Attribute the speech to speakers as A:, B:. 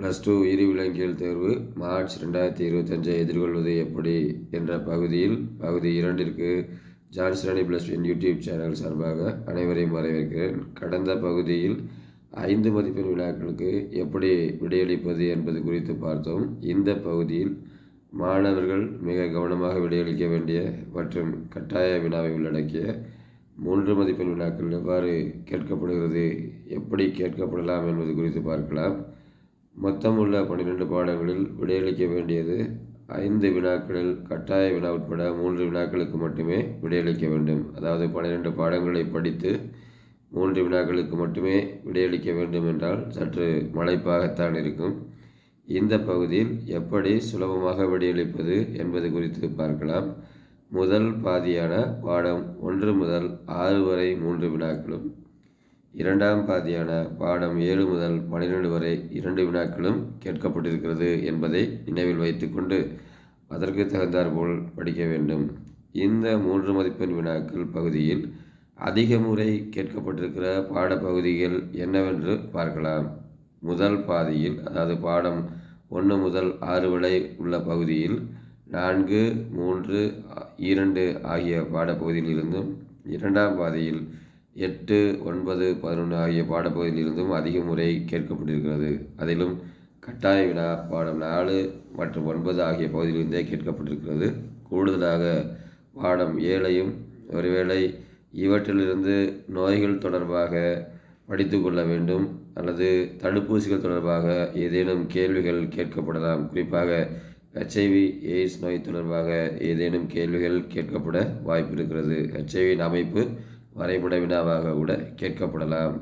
A: Plus two உயிரி விலங்கியல் தேர்வு மார்ச் ரெண்டாயிரத்தி இருபத்தஞ்சை எதிர்கொள்வது எப்படி? என்ற பகுதியில் பகுதி இரண்டிற்கு ஜான்சனி ப்ளஸ் என் யூடியூப் சேனல் சார்பாக அனைவரையும் வரவேற்கிறேன். கடந்த பகுதியில் ஐந்து மதிப்பெண் விழாக்களுக்கு எப்படி விடையளிப்பது என்பது குறித்து பார்த்தோம். இந்த பகுதியில் மாணவர்கள் மிக கவனமாக விடையளிக்க வேண்டிய மற்றும் கட்டாய வினாவை உள்ளடக்கிய மூன்று மதிப்பெண் வினாக்கள் எவ்வாறு கேட்கப்படுகிறது எப்படி கேட்கப்படலாம் என்பது குறித்து பார்க்கலாம். மொத்தம் உள்ள பன்னிரெண்டு பாடங்களில் விடையளிக்க வேண்டியது ஐந்து வினாக்களில் கட்டாய வினா உட்பட மூன்று வினாக்களுக்கு மட்டுமே விடையளிக்க வேண்டும். அதாவது பன்னிரெண்டு பாடங்களை படித்து மூன்று வினாக்களுக்கு மட்டுமே விடையளிக்க வேண்டும் என்றால் சற்று மலைப்பாகத்தான் இருக்கும். இந்த பகுதியில் எப்படி சுலபமாக விடையளிப்பது என்பது குறித்து பார்க்கலாம். முதல் பாதியான பாடம் ஒன்று முதல் ஆறு வரை மூன்று வினாக்களும் இரண்டாம் பாதியான பாடம் ஏழு முதல் பன்னிரெண்டு வரை இரண்டு வினாக்களும் கேட்கப்பட்டிருக்கிறது என்பதை நினைவில் வைத்துக்கொண்டு அதற்கு தகுந்தாற்போல் படிக்க வேண்டும். இந்த மூன்று மதிப்பெண் வினாக்கள் பகுதியில் அதிக முறை கேட்கப்பட்டிருக்கிற பாடப்பகுதிகள் என்னவென்று பார்க்கலாம். முதல் பாதியில் அதாவது பாடம் ஒன்று முதல் ஆறு வரை உள்ள பகுதியில் நான்கு மூன்று இரண்டு ஆகிய பாடப்பகுதியிலிருந்தும் இரண்டாம் பாதியில் எட்டு ஒன்பது பதினொன்று ஆகிய பாடப்பகுதியிலிருந்தும் அதிக முறை கேட்கப்பட்டிருக்கிறது. அதிலும் கட்டாய வினா பாடம் நாலு மற்றும் ஒன்பது ஆகிய பகுதியிலிருந்தே கேட்கப்பட்டிருக்கிறது. கூடுதலாக பாடம் ஏழையும் ஒருவேளை இவற்றிலிருந்து நோய்கள் தொடர்பாக படித்து கொள்ள வேண்டும் அல்லது தடுப்பூசிகள் தொடர்பாக ஏதேனும் கேள்விகள் கேட்கப்படலாம். குறிப்பாக ஹெச்ஐவி எய்ட்ஸ் நோய் தொடர்பாக ஏதேனும் கேள்விகள் கேட்கப்பட வாய்ப்பு இருக்கிறது ஹெச்ஐவியின் அமைப்பு வரைபட வினாவாக கூட கேட்கப்படலாம்.